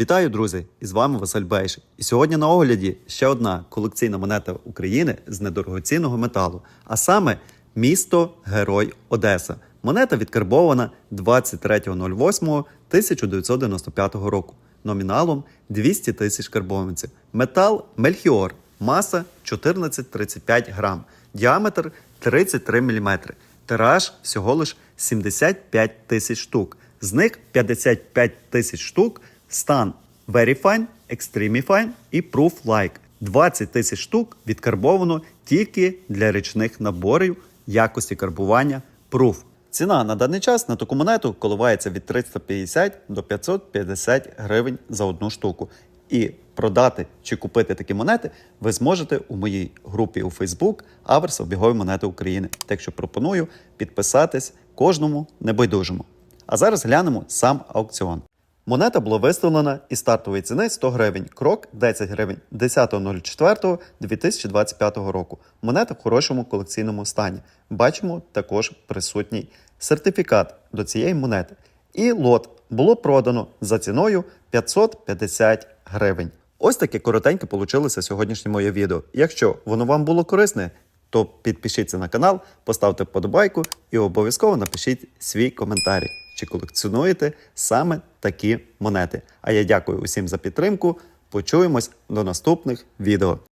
Вітаю, друзі! І з вами Василь Бейш. І сьогодні на огляді ще одна колекційна монета України з недорогоцінного металу, а саме місто Герой Одеса. Монета відкарбована 23.08.1995 року номіналом 200 тисяч карбованців. Метал Мельхіор, маса 1435 грам, діаметр 33 мм. Тираж всього лиш 75 тисяч штук. З них 55 тисяч штук стан Very Fine, Extremely Fine і Proof Like. 20 тисяч штук відкарбовано тільки для річних наборів якості карбування Proof. Ціна на даний час на таку монету коливається від 350 до 550 гривень за одну штуку. І продати чи купити такі монети ви зможете у моїй групі у Facebook Аверс обігові монети України. Так що пропоную підписатись кожному небайдужому. А зараз глянемо сам аукціон. Монета була виставлена із стартової ціни 100 гривень, крок 10 гривень 10.04.2025 року. Монета в хорошому колекційному стані. Бачимо також присутній сертифікат до цієї монети. І лот було продано за ціною 550 гривень. Ось таке коротеньке получилося сьогоднішнє моє відео. Якщо воно вам було корисне, то підпишіться на канал, поставте вподобайку і обов'язково напишіть свій коментар, чи колекціонуєте саме такі монети. А я дякую усім за підтримку. Почуємось до наступних відео.